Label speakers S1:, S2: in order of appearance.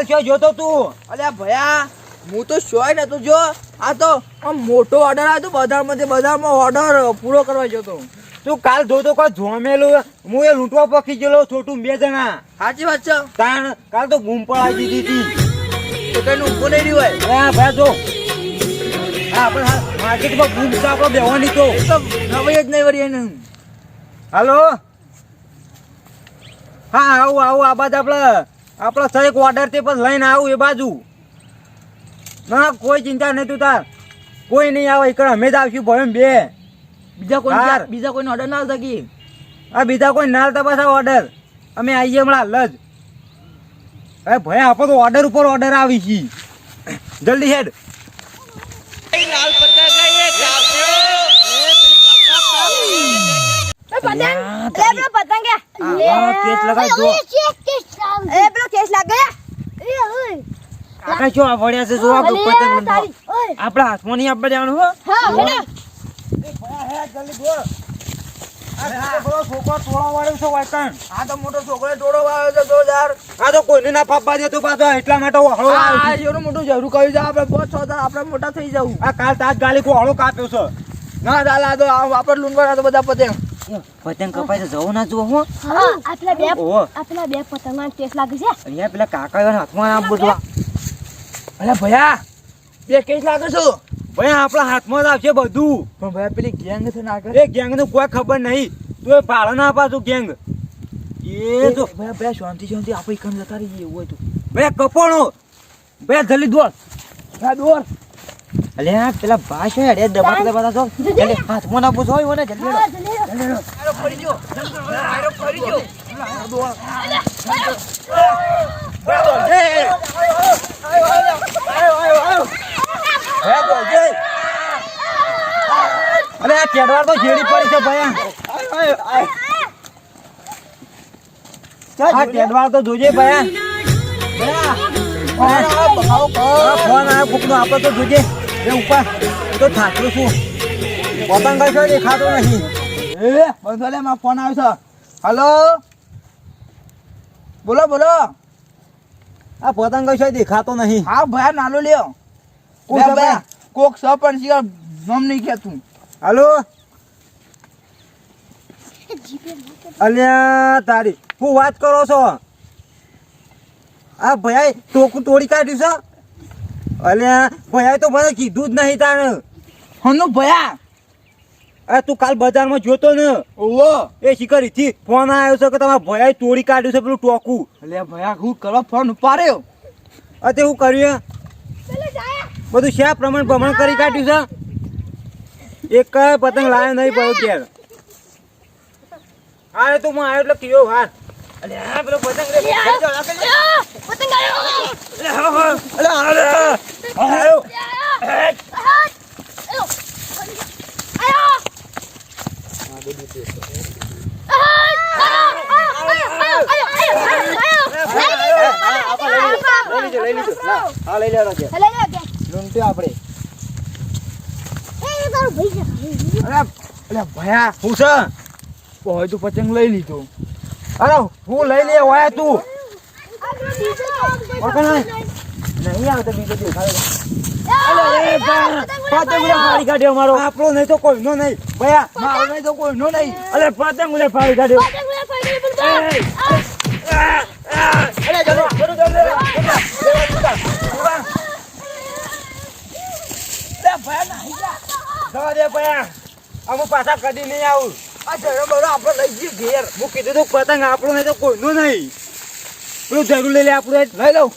S1: કાલ છો જોતો તું?
S2: અલ્યા ભયા હું તો શોય નતો જો. આ તો આમ મોટો ઓર્ડર આવ્યો બજારમાંથી બજારમાં ઓર્ડર પૂરો કરવા જતો તું.
S1: કાલ જોતો કોઈ જોમેલું હું એ લૂંટવા પકી ગયેલો છોટું બે જણા.
S2: સાચી વાત છે.
S1: કારણ કાલ તો બૂમ પડાવી દીધી હતી.
S2: તો કઈ ઊભો નહીં રહ્યું હોય.
S1: હા ભાઈ જો. હા આપણે માર્કેટમાં ગુમ તો આપણે બેવાની તો.
S2: ખબર જ નહીં વળી એને.
S1: હાલો? હા આવું આવું આ બાદ આપણે આપણો સહેક ઓર્ડર તે પણ લઈને આવું એ બાજુ. ના કોઈ ચિંતા નહીં તું તાર. કોઈ નહીં આવે એકડ અમે જ આવીશું ભાઈ બે.
S2: બીજા કોઈ બીજા કોઈનો ઓર્ડર ના થકી
S1: આ બીજા કોઈ ના આવતા પાછા ઓર્ડર અમે આવીએ હમણાં હાલ જ અરે ભાઈ આપો તો ઓર્ડર ઉપર ઓર્ડર આવી છે. જલ્દી હેડ.
S3: પતંગ
S1: પતંગ
S3: એ પેલો
S1: કેસ લગાડ જો.
S3: એ લાગે
S1: કાકા શું આ વળ્યા છે જો આ પતંગ.
S3: ઓય.
S1: આપણા હાથમાં નહીં આપવા દેવાનું હો.
S3: હા હેડો.
S2: આ તો મોટો છોકરો ટોળો આવ્યો છે જોરદાર
S1: આ તો કોઈને ના ફાપવા પાછો એટલા માટે હળો
S2: આ એવડું મોટું જરૂર કહ્યું છે આપણે બહુ છો તો આપણે મોટા થઈ જવું
S1: આ કાલ તાજ ગાલી કો હળો કાપ્યો છે.
S2: ના દાદા આ તો આ આપણે લૂંટવાના તો બધા પતંગ
S1: પતંગ કપાય તો જવું ના જુઓ હું.
S3: હા બે
S1: ઓહો
S3: બે પતંગમાં કેસ લાગે છે.
S1: અહીંયા પેલા કાકા હાથમાં આમ બધું
S2: અરે ભયા બે કેસ લાગે છો.
S1: ભાઈ આપણા હાથમાં જ આવશે બધું.
S2: પણ ભયા પેલી ગેંગ છે ના કરે
S1: એ ગેંગનું કોઈ ખબર નહીં. તું એ ભાડો ના પાછું ગેંગ એ તો
S2: ભયા ભયા શાંતિ શાંતિ આપણે એકમ જતા રહીએ એવું હોય તો.
S1: ભાઈ કપોણો. ભાઈ જલ્દી દોડ.
S2: ભયા દોર
S1: અલ્યા પેલા ભાઈ છે અરે દબા દબા તો જલ્દી હાથમાં ના પૂછો હોય ને જલ્દી અરે આ કેડવાર તો જેડી પડી છે ભયા આ કેડવાર તો જોજે ભાઈ. ફોન આવ્યો કોકનો આપણે તો જોજે. એ ઉપર તો થાક્યો છું. પતંગ કઈ દેખાતો નહીં
S2: એ બંધવાલે માં ફોન આવ્યો છે. હલો? બોલો બોલો.
S1: આ પતંગ દેખાતો નહીં.
S2: હા ભાઈ નાલો લ્યો.
S1: કોક
S2: સ પણ શિકાર નામ નહીં કહેતું
S1: હાલો? અલ્યા તારી હું વાત કરો છો? આ ભૈયા ટોકું તોડી કાઢ્યું છે? અલ્યા ભૈયા તો મને કીધું જ નહીં તારે
S2: હનુ ભયા
S1: આ તું કાલ બજારમાં જોતો ને.
S2: ઓવો
S1: એ શિખરથી ફોન આવ્યો છે કે તમારા ભયા તોડી કાઢ્યું છે પેલું ટોકું.
S2: એટલે ભયા હું કરવા ફોન ઉપાડ્યો?
S1: અતે હું કર્યું બધું શા પ્રમાણ પ્રમાણ કરી કાઢ્યું છે? એક પતંગ લાવ્યો નહીં પડ્યો ક્યારે અરે તું હું આવ્યો એટલે કયો હા અલે આ પેલો પતંગ રે
S3: પતંગ આવ્યો.
S1: અલે અરે આવ્યો.
S3: આવ્યો
S1: લઈ લીધો લઈ લીધો લા, હા લઈ લેવાનો છે લૂંટ્યો આપણે
S2: અરે અરે ભયા
S1: હું છે
S2: હોય તો પતંગ લઈ લીધો
S1: અરે હું લઈ લે વાયા તું નહીં આવતો બીજો દેખાડો પતંગ ઉલે ફાડી કાઢ્યો મારો આપણો નહીં તો કોઈનો નહીં ભયા
S2: મારો નહીં તો કોઈ નો નહીં
S1: અલે પતંગ ઉલે ફાડી કાઢ્યો અરે ચલો ચલો જવા દે ભયા અમુક પાછા કદી નહીં આવું
S2: આ જરો બરો આપણે લઈ જઈએ ઘેર
S1: હું કીધું તું પતંગ આપણો નહીં તો કોઈનો નહીં પેલું જરૂર લઈ લે આપણું
S2: લઈ લઉં